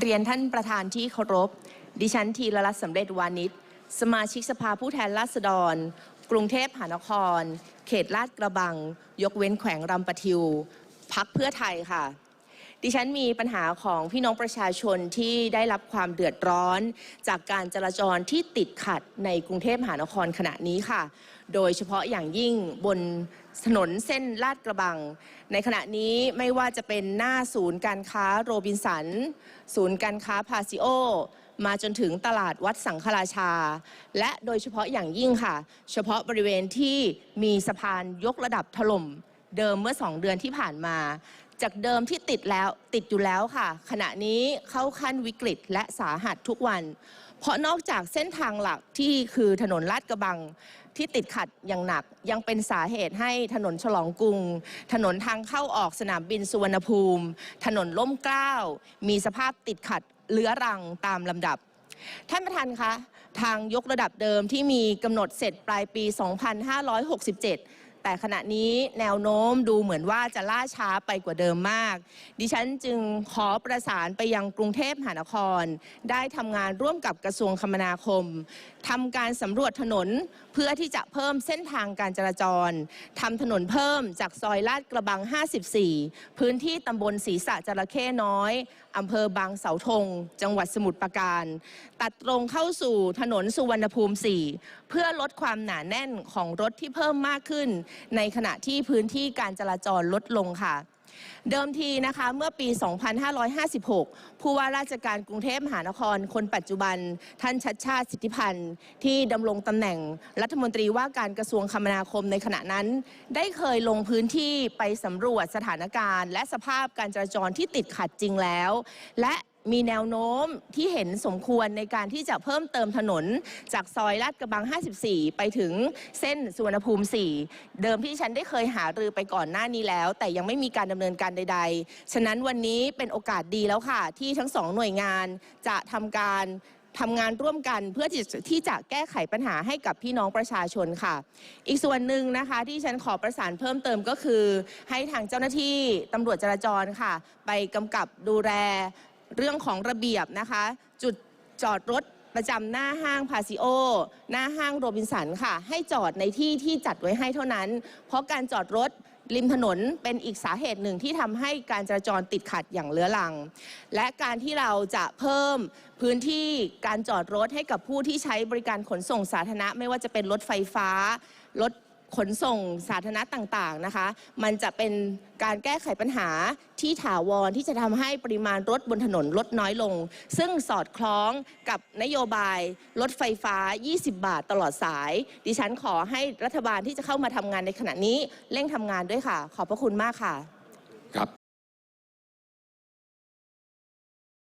เรียนท่านประธานที่เคารพ ดิฉันทีละรัตน์สำเร็จวานิชสมาชิกสภาผู้แทนราษฎร กรุงเทพมหานคร เขตลาดกระบัง ยกเว้นแขวงรำปะทิว พักเพื่อไทยค่ะ ดิฉันมีปัญหาของพี่น้องประชาชนที่ได้รับความเดือดร้อน จากการจราจรที่ติดขัดในกรุงเทพมหานครขณะนี้ค่ะ โดยเฉพาะอย่างยิ่งบนถนนเส้นลาดกระบัง ในขณะนี้ไม่ว่าจะเป็นหน้าศูนย์การค้าโรบินสัน ศูนย์การค้าพาซิโอ มาจนถึงตลาดวัดสังฆราชา และโดยเฉพาะอย่างยิ่งค่ะ เฉพาะบริเวณที่มีสะพานยกระดับถล่มเดิมเมื่อ2เดือนที่ผ่านมา จากเดิมที่ติดแล้วติดอยู่แล้วค่ะ ขณะนี้เข้าขั้นวิกฤตและสาหัสทุกวัน เพราะนอกจากเส้นทางหลักที่คือถนนลาดกระบังที่ติดขัดอย่างหนัก ยังเป็นสาเหตุให้ถนนฉลองกรุง ถนนทางเข้าออกสนามบินสุวรรณภูมิ ถนนล่มเกล้า มีสภาพติดขัดเลื้อรังตามลำดับ ท่านประธานคะ ทางยกระดับเดิมที่มีกำหนดเสร็จปลายปี 2567 แต่ขณะนี้แนวโน้มดูเหมือนว่าจะล่าช้าไปกว่าเดิมมาก ดิฉันจึงขอประสานไปยังกรุงเทพมหานคร ได้ทำงานร่วมกับกระทรวงคมนาคมทำการสำรวจถนนเพื่อที่จะเพิ่มเส้นทางการจราจรทำถนนเพิ่มจากซอยลาดกระบัง 54 พื้นที่ตำบลศรีษะจระเข้น้อย อำเภอบางเสาธง จังหวัดสมุทรปราการ ตัดตรงเข้าสู่ถนนสุวรรณภูมิ 4 เพื่อลดความหนาแน่นของรถที่เพิ่มมากขึ้น ในขณะที่พื้นที่การจราจรลดลงค่ะ เดิมทีนะคะเมื่อปี 2556 ผู้ว่าราชการกรุงเทพมหานคร คนปัจจุบัน ท่านชัดชาติสิทธิพันธ์ ที่ดำรงตำแหน่งรัฐมนตรีว่าการกระทรวงคมนาคมในขณะนั้น ได้เคยลงพื้นที่ไปสำรวจสถานการณ์ และสภาพการจราจรที่ติดขัดจริงแล้ว และ มีแนวโน้มที่เห็นสมควรในการที่จะเพิ่มเติมถนน จากซอยลาดกระบัง 54 ไปถึงเส้นสุวรรณภูมิ 4 เดิมที่ฉันได้เคยหารือไปก่อนหน้านี้แล้ว แต่ยังไม่มีการดำเนินการใด ๆ ฉะนั้นวันนี้เป็นโอกาสดีแล้วค่ะ ที่ทั้งสองหน่วยงานจะทำการทำงานร่วมกันเพื่อทที่จะแก้ไขปัญหาให้กับพี่น้องประชาชนค่ะ อีกส่วนหนึ่งนะคะ ที่ฉันขอประสานเพิ่มเติมก็คือ ให้ทางเจ้าหน้าที่ตำรวจจราจรค่ะ ไปกำกับดูแล เรื่องของระเบียบนะคะ จุดจอดรถประจำหน้าห้างพาซิโอ หน้าห้างโรบินสันค่ะ ให้จอดในที่ที่จัดไว้ให้เท่านั้น เพราะการจอดรถริมถนนเป็นอีกสาเหตุหนึ่งที่ทำให้การจราจรติดขัดอย่างเลื้อรัง และการที่เราจะเพิ่มพื้นที่การจอดรถให้กับผู้ที่ใช้บริการขนส่งสาธารณะ ไม่ว่าจะเป็นรถไฟฟ้า รถ ขนส่งสาธารณะต่างๆนะคะ มันจะเป็นการแก้ไขปัญหาที่ถาวรที่จะทำให้ปริมาณรถบนถนนลดน้อยลง ซึ่งสอดคล้องกับนโยบายรถไฟฟ้า 20 บาทตลอดสาย ดิฉันขอให้รัฐบาลที่จะเข้ามาทำงานในขณะนี้เร่งทำงานด้วยค่ะ ขอบพระคุณมากค่ะ